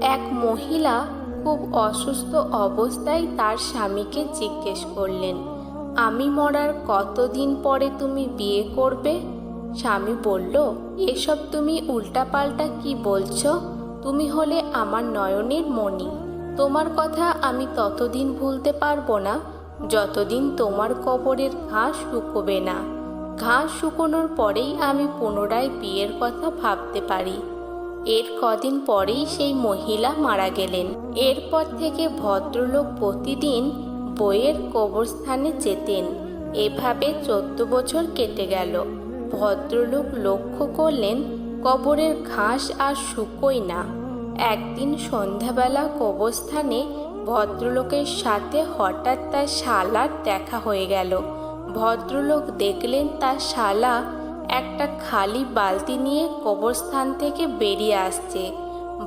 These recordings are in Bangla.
এক মহিলা খুব অসুস্থ অবস্থায় তার স্বামীকে জিজ্ঞেস করলেন, আমি মরার কতদিন পরে তুমি বিয়ে করবে? স্বামী বলল, এসব তুমি উল্টাপাল্টা কি বলছো? তুমি হলে আমার নয়নের মণি। তোমার কথা আমি ততদিন ভুলতে পারব না, যতদিন তোমার কবরের ঘাস শুকোবে না। ঘাস শুকোনোর পরেই আমি পুনরায় বিয়ের কথা ভাবতে পারি। এর কদিন পরেই সেই মহিলা মারা গেলেন। এরপর থেকে ভদ্রলোক প্রতিদিন বইয়ের কবরস্থানে যেতেন। এভাবে চোদ্দ বছর কেটে গেল। ভদ্রলোক লক্ষ্য করলেন কবরের ঘাস আর শুকোয় না। একদিন সন্ধ্যাবেলা কবরস্থানে ভদ্রলোকের সাথে হঠাৎ তার শালার দেখা হয়ে গেল। ভদ্রলোক দেখলেন তার শালা একটা খালি বালতি নিয়ে কবরস্থান থেকে বেরিয়ে আসছে।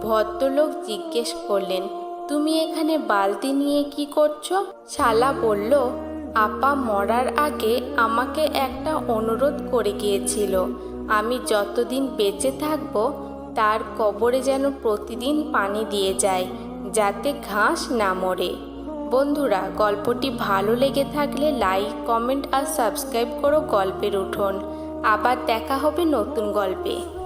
ভদ্রলোক জিজ্ঞেস করলেন, তুমি এখানে বালতি নিয়ে কি করছ? শালা বলল, আপা মরার আগে আমাকে একটা অনুরোধ করে গিয়েছিল। আমি যতদিন বেঁচে থাকব, তার কবরে যেন প্রতিদিন পানি দিয়ে যায়, যাতে ঘাস না মরে। বন্ধুরা, গল্পটি ভালো লেগে থাকলে লাইক, কমেন্ট আর সাবস্ক্রাইব করো গল্পের উঠোন। আবার দেখা হবে নতুন গল্পে।